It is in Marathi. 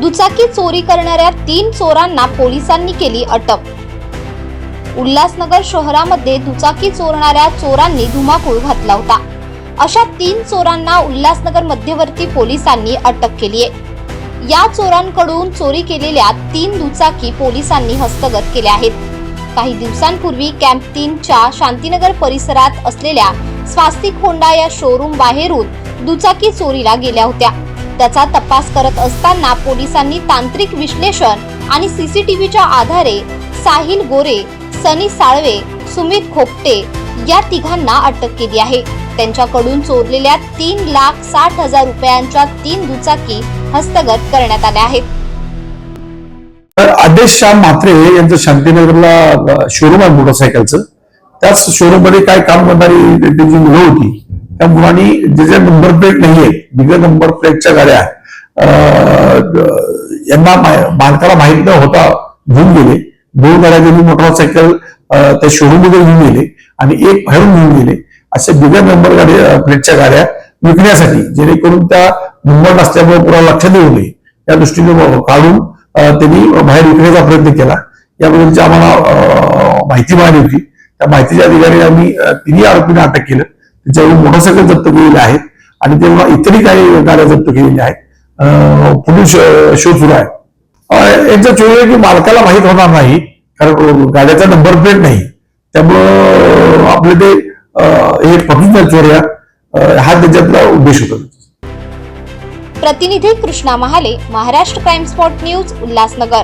दुचाकी चोरी करणाऱ्या तीन चोरांना पोलिसांनी केली अटक. उल्हासनगर शहरामध्ये दुचाकी चोरणाऱ्या चोरांनी धुमाकूळ घातला होता. अशा तीन चोरांना उल्हासनगर मध्यवर्ती पोलिसांनी अटक केली आहे. या चोरांकडून चोरी केलेल्या तीन दुचाकी पोलिसांनी हस्तगत केल्या आहेत. काही दिवसांपूर्वी कॅम्प तीनच्या शांतीनगर परिसरात असलेल्या स्वास्तिक होंडा या शोरूम बाहेरून दुचाकी चोरीला गेल्या होत्या. त्याचा तपास करत असताना पोलिसांनी तांत्रिक विश्लेषण आणि सीसीटीव्हीच्या आधारे साहिल गोरे सनी साळवे सुमित खोपटे या तिघांना अटक केली आहे. त्यांच्याकडून चोरलेल्या तीन लाख साठ हजार रुपयांच्या तीन दुचाकी हस्तगत करण्यात आल्या आहेत. तर आदेश श्याम म्हात्रे यांचं शांतीनगरला शोरूम आहे मोटरसायकलचं. त्याच शोरूममध्ये काय काम करणारी त्यांची मुलं होती. त्या मुलांनी जे नंबर प्लेट नाहीये बिगर नंबर प्लेटच्या गाड्या यांना मालकाला माहीत न होता घेऊन गेले. दोन गाड्या त्यांनी मोटरसायकल त्या शोरूममध्ये घेऊन गेले आणि एक बाहेरून घेऊन गेले. अशा बिगर नंबर गाड्या प्लेटच्या गाड्या विकण्यासाठी जेणेकरून त्या नंबर नसल्यामुळे पुरा लक्षात येऊ नये. या दृष्टीने काढून त्यांनी बाहेर विकण्याचा प्रयत्न केला. याबद्दलची आम्हाला माहिती मिळाली होती. त्या माहितीच्या अधिकारी आम्ही तिन्ही आरोपींना अटक केलं. त्याच्यावरून मोटरसायकल जप्त केलेल्या आहेत आणि तेव्हा इतरही काही गाड्या जप्त केलेल्या आहेत पुढील शोध सुरू आहे यांचा चोरी आहे की मालकाला माहीत होणार नाही कारण गाड्याचा नंबर प्लेट नाही. त्यामुळं आपले ते हे पकडून चोऱ्या. हा त्याच्यातला उद्देश होता. प्रतिनिधी Krishna Mahale Maharashtra crime spot news Ulhasnagar.